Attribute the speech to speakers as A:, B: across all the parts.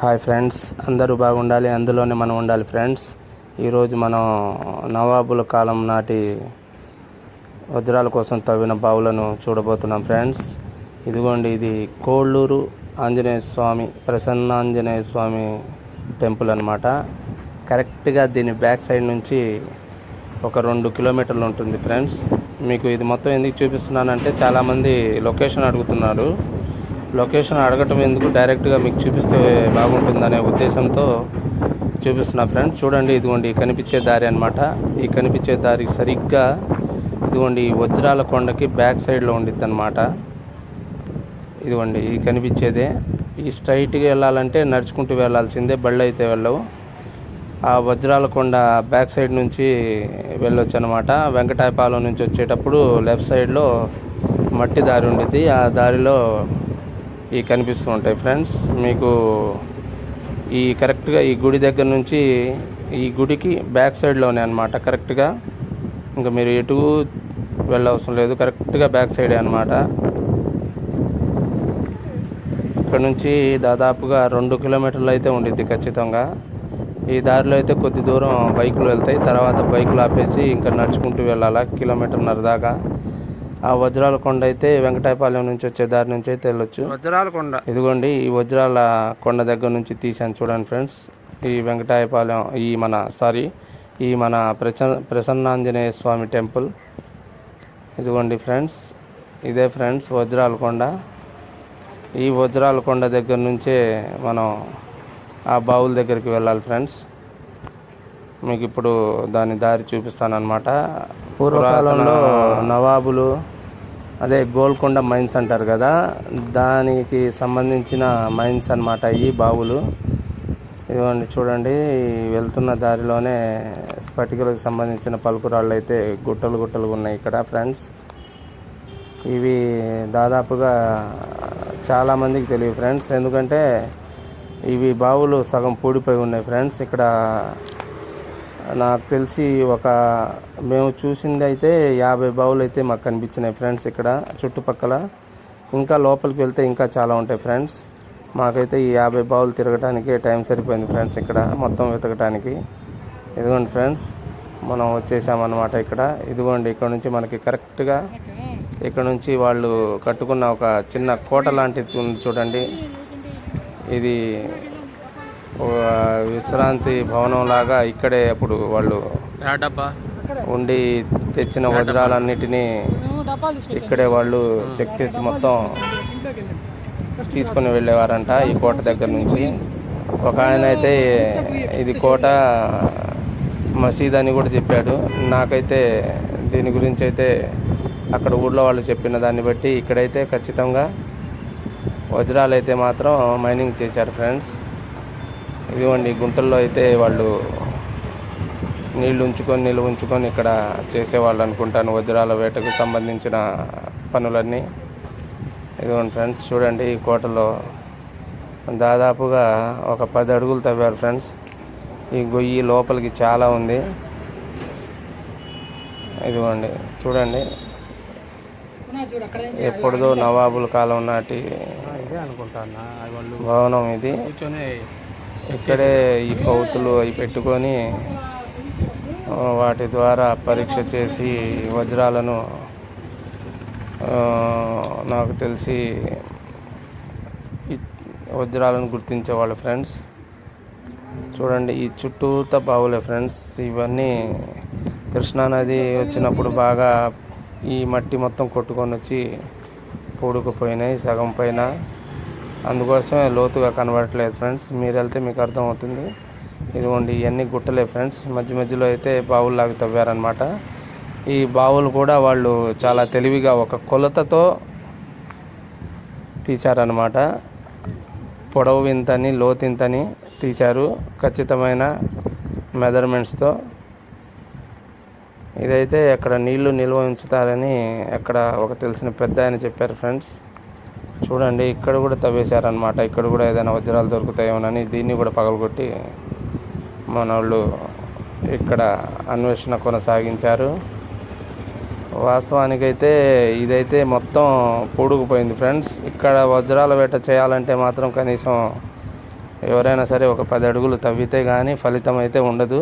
A: Hi friends అందరూ బాగుండాలి అందులోనే మనం ఉండాలి ఫ్రెండ్స్. ఈరోజు మనం నవాబుల కాలం నాటి వజ్రాల కోసం తవ్విన బావులను చూడబోతున్నాం ఫ్రెండ్స్. ఇదిగోండి ఇది కోళ్ళూరు ఆంజనేయ స్వామి ప్రసన్నాంజనేయ స్వామి టెంపుల్ అనమాట కరెక్ట్గా దీని బ్యాక్ సైడ్ నుంచి ఒక రెండు కిలోమీటర్లు ఉంటుంది ఫ్రెండ్స్. మీకు ఇది మొత్తం ఎందుకు చూపిస్తున్నానంటే చాలామంది లొకేషన్ అడుగుతున్నారు. లొకేషన్ అడగటం ఎందుకు డైరెక్ట్గా మీకు చూపిస్తే బాగుంటుందనే ఉద్దేశంతో చూపిస్తున్నా ఫ్రెండ్స్. చూడండి ఇదిగోండి కనిపించే దారి అనమాట ఈ కనిపించే దారి సరిగ్గా ఇదిగోండి ఈ వజ్రాల కొండకి బ్యాక్ సైడ్లో ఉండిద్ది అనమాట ఇదిగోండి ఇది కనిపించేదే. ఈ స్ట్రైట్గా వెళ్ళాలంటే నడుచుకుంటూ వెళ్ళాల్సిందే బళ్ళు అయితే వెళ్ళవు. ఆ వజ్రాల కొండ బ్యాక్ సైడ్ నుంచి వెళ్ళొచ్చు అనమాట వెంకటాయపాలెం నుంచి వచ్చేటప్పుడు లెఫ్ట్ సైడ్లో మట్టి దారి ఉండిద్ది. ఆ దారిలో ఈ కనిపిస్తూ ఉంటాయి ఫ్రెండ్స్. మీకు ఈ కరెక్ట్గా ఈ గుడి దగ్గర నుంచి ఈ గుడికి బ్యాక్ సైడ్లోనే అనమాట కరెక్ట్గా. ఇంకా మీరు ఎటు వెళ్ళవసరం లేదు కరెక్ట్గా బ్యాక్ సైడే అనమాట ఇక్కడ నుంచి దాదాపుగా రెండు కిలోమీటర్లు అయితే ఉండిద్ది ఖచ్చితంగా. ఈ దారిలో అయితే కొద్ది దూరం బైకులు వెళ్తాయి తర్వాత బైకులు ఆపేసి ఇంకా నడుచుకుంటూ వెళ్ళాలా కిలోమీటర్న్నర దాకా. ఆ వజ్రాల కొండ అయితే వెంకటాయపాలెం నుంచి వచ్చే దారి నుంచి అయితే వెళ్ళొచ్చు.
B: వజ్రాల కొండ.
A: ఇదిగోండి ఈ వజ్రాల కొండ దగ్గర నుంచి తీసాను చూడండి ఫ్రెండ్స్. ఈ వెంకటాయపాలెం ఈ మన సారీ ఈ మన ప్రసన్న ప్రసన్నాంజనేయ స్వామి టెంపుల్. ఇదిగోండి ఫ్రెండ్స్ ఇదే ఫ్రెండ్స్ వజ్రాల కొండ. ఈ వజ్రాల కొండ దగ్గర నుంచే మనం ఆ బావుల దగ్గరికి వెళ్ళాలి ఫ్రెండ్స్. మీకు ఇప్పుడు దాని దారి చూపిస్తానన్నమాట. పూర్వకాలంలో నవాబులు అదే గోల్కొండ మైన్స్ అంటారు కదా దానికి సంబంధించిన మైన్స్ అన్నమాట ఈ బావులు. ఇదిగోండి చూడండి వెళ్తున్న దారిలోనే స్ఫటికలకు సంబంధించిన పలుకురాళ్ళు అయితే గుట్టలు గుట్టలు ఉన్నాయి ఇక్కడ ఫ్రెండ్స్. ఇవి దాదాపుగా చాలామందికి తెలియదు ఫ్రెండ్స్. ఎందుకంటే ఇవి బావులు సగం పూడిపోయి ఉన్నాయి ఫ్రెండ్స్. ఇక్కడ నాకు తెలిసి ఒక మేము చూసింది అయితే యాభై బావులు అయితే మాకు కనిపించినాయి ఫ్రెండ్స్ ఇక్కడ చుట్టుపక్కల. ఇంకా లోపలికి వెళ్తే ఇంకా చాలా ఉంటాయి ఫ్రెండ్స్. మాకైతే ఈ యాభై బావులు తిరగటానికి టైం సరిపోయింది ఫ్రెండ్స్ ఇక్కడ మొత్తం వెతకటానికి. ఇదిగోండి ఫ్రెండ్స్ మనం వచ్చేసామన్నమాట ఇక్కడ. ఇదిగోండి ఇక్కడ నుంచి మనకి కరెక్ట్గా ఇక్కడ నుంచి వాళ్ళు కట్టుకున్న ఒక చిన్న కోట లాంటిది ఉంది చూడండి. ఇది విశ్రాంతి భవనం లాగా ఇక్కడే అప్పుడు వాళ్ళు ఉండి తెచ్చిన వజ్రాలన్నిటినీ ఇక్కడే వాళ్ళు చెక్ చేసి మొత్తం తీసుకొని వెళ్ళేవారంట ఈ కోట దగ్గర నుంచి. ఒక ఆయన అయితే ఇది కోట మసీద్ అని కూడా చెప్పాడు. నాకైతే దీని గురించి అయితే అక్కడ ఊళ్ళో వాళ్ళు చెప్పిన దాన్ని బట్టి ఇక్కడైతే ఖచ్చితంగా వజ్రాలు అయితే మాత్రం మైనింగ్ చేశారు ఫ్రెండ్స్. ఇదిగోండి గుంటల్లో అయితే వాళ్ళు నీళ్ళు ఉంచుకొని నిల్వ ఉంచుకొని ఇక్కడ చేసేవాళ్ళు అనుకుంటాను. వజ్రాల వేటకు సంబంధించిన పనులన్నీ. ఇదిగోండి ఫ్రెండ్స్ చూడండి ఈ కోటలో దాదాపుగా ఒక పది అడుగులు తవ్వారు ఫ్రెండ్స్. ఈ గొయ్యి లోపలికి చాలా ఉంది. ఇదిగోండి చూడండి. ఎప్పుడుదో నవాబుల కాలం నాటి
B: ఇదే అనుకుంటానా వాళ్ళు
A: భవనం ఇది. ఇక్కడే ఈ పౌతులు అవి పెట్టుకొని వాటి ద్వారా పరీక్ష చేసి వజ్రాలను నాకు తెలిసి వజ్రాలను గుర్తించేవాళ్ళు ఫ్రెండ్స్. చూడండి ఈ చుట్టూతా బావులే ఫ్రెండ్స్. ఇవన్నీ కృష్ణానది వచ్చినప్పుడు బాగా ఈ మట్టి మొత్తం కొట్టుకొని వచ్చి పూడుకుపోయినాయి సగం పైన. అందుకోసమే లోతుగా కనబడట్లేదు ఫ్రెండ్స్. మీరు వెళ్తే మీకు అర్థమవుతుంది. ఇదిగోండి ఇవన్నీ గుట్టలే ఫ్రెండ్స్. మధ్య మధ్యలో అయితే బావుల్లాగా తవ్వారనమాట ఈ బావులు కూడా వాళ్ళు చాలా తెలివిగా ఒక కొలతతో తీశారనమాట పొడవు ఇంతని లోతింతని తీశారు. ఖచ్చితమైన మెజర్మెంట్స్తో. ఇదైతే అక్కడ నీళ్ళు నిల్వ ఉంచుతారని అక్కడ ఒక తెలిసిన పెద్ద ఆయన చెప్పారు ఫ్రెండ్స్. చూడండి ఇక్కడ కూడా తవ్వేశారనమాట ఇక్కడ కూడా ఏదైనా వజ్రాలు దొరుకుతాయేమోనని దీన్ని కూడా పగలగొట్టి మన వాళ్ళు ఇక్కడ అన్వేషణ కొనసాగించారు. వాస్తవానికైతే ఇదైతే మొత్తం పూడుకుపోయింది ఫ్రెండ్స్. ఇక్కడ వజ్రాల వేట చేయాలంటే మాత్రం కనీసం ఎవరైనా సరే ఒక పది అడుగులు తవ్వితే కానీ ఫలితం అయితే ఉండదు.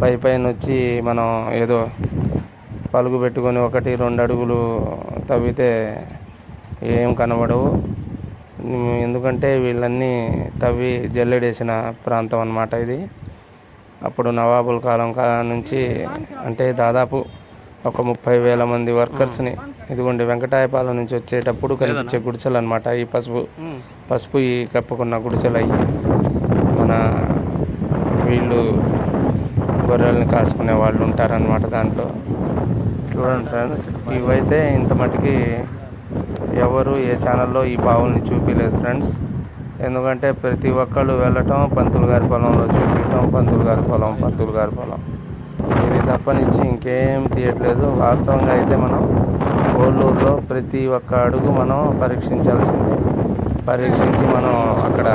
A: పై పైన వచ్చి మనం ఏదో పలుగు పెట్టుకొని ఒకటి రెండు అడుగులు తవ్వితే ఏం కనబడవు. ఎందుకంటే వీళ్ళన్నీ తవ్వి జల్లెడేసిన ప్రాంతం అన్నమాట ఇది. అప్పుడు నవాబుల కాలం కాలం నుంచి అంటే దాదాపు ఒక ముప్పై వేల మంది వర్కర్స్ని ఇదిగోండి వెంకటాయపాలెం నుంచి వచ్చేటప్పుడు కనిపించే గుడిసెలు అనమాట ఈ పసుపు పసుపు ఈ కప్పుకున్న గుడిసెలు అయ్యి మన వీళ్ళు గొర్రెల్ని కాసుకునే వాళ్ళు ఉంటారనమాట దాంట్లో. చూడండి ఫ్రెండ్స్ ఇవైతే ఇంత మటుకి ఎవరు ఏ ఛానల్లో ఈ బావుల్ని చూపించలేదు ఫ్రెండ్స్. ఎందుకంటే ప్రతి ఒక్కళ్ళు వెళ్ళటం పంతులు గారి పొలంలో చూపించటం పంతులు గారి పొలం పంతులు గారి పొలం. ఇది తప్పనిచ్చి ఇంకేం తీయట్లేదు. వాస్తవంగా అయితే మనం కోళ్ళూరులో ప్రతి ఒక్క అడుగు మనం పరీక్షించాల్సిందే. పరీక్షించి మనం అక్కడ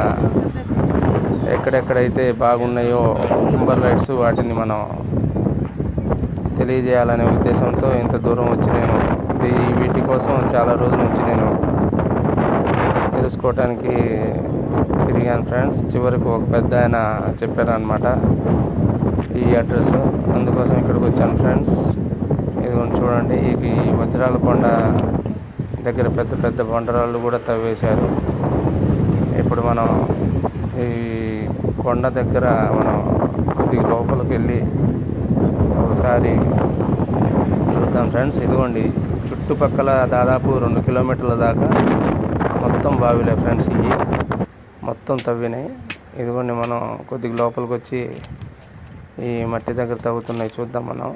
A: ఎక్కడెక్కడైతే బాగున్నాయో టింబర్ లైట్స్ వాటిని మనం తెలియజేయాలనే ఉద్దేశంతో ఇంత దూరం వచ్చి నేను వీటి కోసం చాలా రోజుల నుంచి నేను తెలుసుకోవటానికి తిరిగాను ఫ్రెండ్స్. చివరికి ఒక పెద్ద ఆయన చెప్పారనమాట ఈ అడ్రస్. అందుకోసం ఇక్కడికి వచ్చాను ఫ్రెండ్స్. ఇదిగోండి చూడండి ఈ వజ్రాల కొండ దగ్గర పెద్ద పెద్ద బండరాళ్ళు కూడా తవ్వేశారు. ఇప్పుడు మనం ఈ కొండ దగ్గర మనం కొద్దిగా లోపలికి వెళ్ళి ఒకసారి చూద్దాం ఫ్రెండ్స్. ఇదిగోండి చుట్టుపక్కల దాదాపు రెండు కిలోమీటర్ల దాకా మొత్తం బావిలే ఫ్రెండ్స్ ఇవి. మొత్తం తవ్వినాయి. ఇదిగోండి మనం కొద్దిగా లోపలికి వచ్చి ఈ మట్టి దగ్గర తవ్వుతున్నాయి చూద్దాం మనం.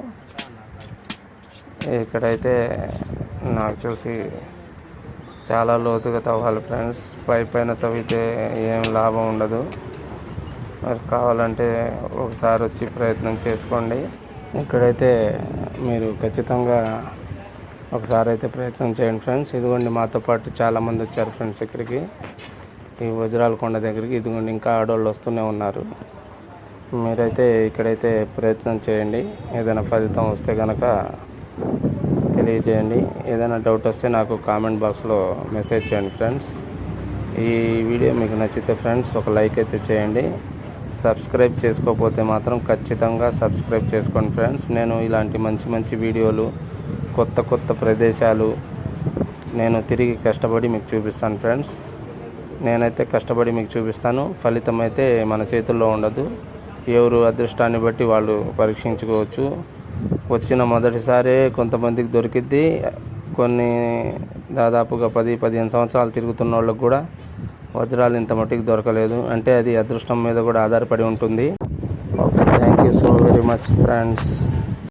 A: ఇక్కడైతే నాకు తెలిసి చాలా లోతుగా తవ్వాలి ఫ్రెండ్స్. పై పైన తవ్వితే ఏం లాభం ఉండదు. మరి కావాలంటే ఒకసారి వచ్చి ప్రయత్నం చేసుకోండి. ఇక్కడైతే మీరు ఖచ్చితంగా ఒకసారి అయితే ప్రయత్నం చేయండి ఫ్రెండ్స్. ఇదిగోండి మాతో పాటు చాలామంది వచ్చారు ఫ్రెండ్స్ ఇక్కడికి. ఈ వజ్రాల కొండ దగ్గరికి. ఇదిగోండి ఇంకా ఆడవాళ్ళు వస్తూనే ఉన్నారు. మీరైతే ఇక్కడైతే ప్రయత్నం చేయండి. ఏదైనా ఫలితం వస్తే కనుక తెలియజేయండి. ఏదైనా డౌట్ వస్తే నాకు కామెంట్ బాక్స్లో మెసేజ్ చేయండి ఫ్రెండ్స్. ఈ వీడియో మీకు నచ్చితే ఫ్రెండ్స్ ఒక లైక్ అయితే చేయండి. సబ్స్క్రైబ్ చేసుకోకపోతే మాత్రం ఖచ్చితంగా సబ్స్క్రైబ్ చేసుకోండి ఫ్రెండ్స్. నేను ఇలాంటి మంచి మంచి వీడియోలు కొత్త కొత్త ప్రదేశాలు నేను తిరిగి కష్టపడి మీకు చూపిస్తాను ఫ్రెండ్స్. నేనైతే కష్టపడి మీకు చూపిస్తాను. ఫలితం అయితే మన చేతుల్లో ఉండదు. ఎవరు అదృష్టాన్ని బట్టి వాళ్ళు పరీక్షించుకోవచ్చు. వచ్చిన మొదటిసారే కొంతమందికి దొరికిద్ది. కొన్ని దాదాపుగా పది పదిహేను సంవత్సరాలు తిరుగుతున్న వాళ్ళకు కూడా వజ్రాలు ఇంత మటుకు దొరకలేదు. అంటే అది అదృష్టం మీద కూడా ఆధారపడి ఉంటుంది. Okay thank you so very much friends